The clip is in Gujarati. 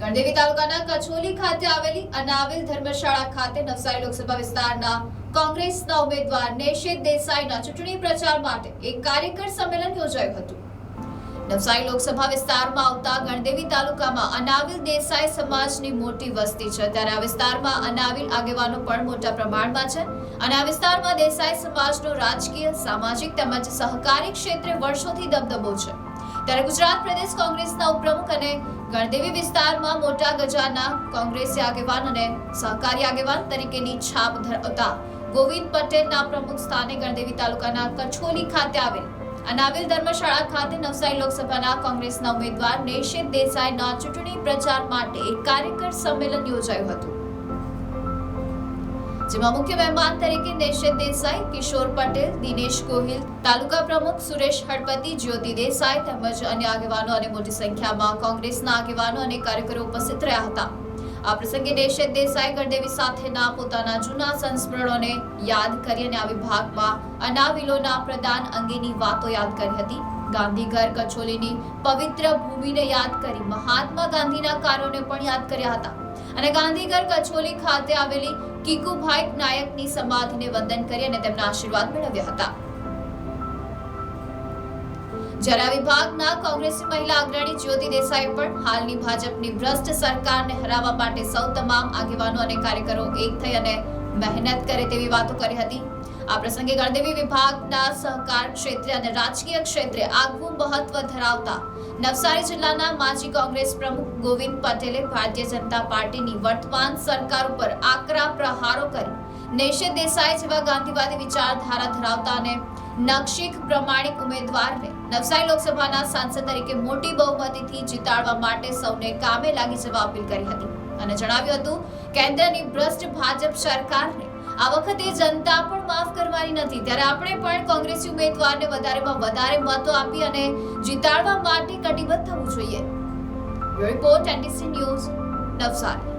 ગણદેવી તાલુકાના કચોલી ખાતે આવેલી અનાવિલ ધર્મશાળા ખાતે નવસારી લોકસભા વિસ્તારના કોંગ્રેસના ઉમેદવાર નેશિત દેસાઈના ચૂંટણી પ્રચાર માટે એક કાર્યકર સંમેલન યોજાયું હતું. નવસારી લોકસભા વિસ્તારમાં આવતા ગણદેવી તાલુકામાં અનાવિલ દેસાઈ સમાજની મોટી વસ્તી છે. ત્યારે આ વિસ્તારમાં અનાવિલ આગેવાનો પણ મોટા પ્રમાણમાં છે. અને આ વિસ્તારમાં દેસાઈ સમાજનો રાજકીય, સામાજિક તેમજ સહકારી ક્ષેત્રે વર્ષોથી દબદબો છે. ત્યારે ગુજરાત પ્રદેશ કોંગ્રેસના ઉપપ્રમુખ અને ગણદેવી વિસ્તારમાં મોટા ગજાના કોંગ્રેસી આગેવાન અને સહકારી આગેવાન તરીકેની છાપ ધરાવતા ગોવિંદ પટેલના પ્રમુખ સ્થાને ગણદેવી તાલુકાના કછોલી ખાતે આવેલ અનાવિલ ધર્મશાળા ખાતે નવસારી લોકસભાના કોંગ્રેસના ઉમેદવાર નેશિત દેસાઈના ચૂંટણી પ્રચાર માટે એક કાર્યકર સંમેલન યોજાયું હતું. જેમાં મુખ્ય મહેમાન તરીકે નેશન દેસાઈ, કિશોર પટેલ, દિનેશ ગોહિલ, તાલુકા પ્રમુખ સુરેશ હળપતિ, જ્યોતિ દેસાઈ તેમજ અન્ય આગેવાનો અને મોટી સંખ્યામાં કોંગ્રેસના આગેવાનો અને કાર્યકરો ઉપસ્થિત રહ્યા હતા. આ પ્રસંગે નેશન દેસાઈ ગણદેવી સાથેના પોતાના જૂના સંસ્મરણોને યાદ કરી અને આ વિભાગમાં અનાવિલોના પ્રદાન અંગેની વાતો યાદ કરી હતી. ગાંધીઘર કચોલીની પવિત્ર ભૂમિને યાદ કરી મહાત્મા ગાંધીના કાર્યોને પણ યાદ કર્યા હતા. અને ગાંધીઘર કચોલી ખાતે આવેલી કીકુભાઈ નાયકની સમાધિને વંદન કરી અને તેમના આશીર્વાદ મેળવ્યા હતા. જરા વિભાગના કોંગ્રેસી મહિલા અગ્રણી જ્યોતિ દેસાઈ પણ હાલની ભાજપની ભ્રષ્ટ સરકારને હરાવવા માટે સૌ તમામ આગેવાનો અને કાર્યકરો એક થઈ અને મહેનત કરે તેવી વાતો કરી હતી. આ પ્રસંગે ગણદેવી વિભાગના સહકાર ક્ષેત્રે અને રાજકીય ક્ષેત્રે આગવું મહત્વ ધરાવતા નવસારી જિલ્લાના માજી કોંગ્રેસ પ્રમુખ ગોવિંદ પટેલે ભારતીય જનતા પાર્ટીની વર્તમાન સરકાર ઉપર આકરા પ્રહારો કરી. નેશે દેસાઈ જેવા ગાંધીવાદી વિચારધારા ધરાવતા અને નક્ષિક પ્રમાણિક ઉમેદવારને નવસારી લોકસભાના સાંસદ તરીકે મોટી બહુમતીથી જીતાડવા માટે સૌને કામે લાગી જવા અપીલ કરી હતી. અને જણાવ્યું હતું, કેન્દ્રની ભ્રષ્ટ ભાજપ સરકારને આ વખતે જનતા પણ માફ કરવાની નથી. ત્યારે આપણે પણ કોંગ્રેસી ઉમેદવારને વધારેમાં વધારે મતો આપી અને જીતાડવા માટે કટિબદ્ધ થવું જોઈએ. Report NDC news Navsari.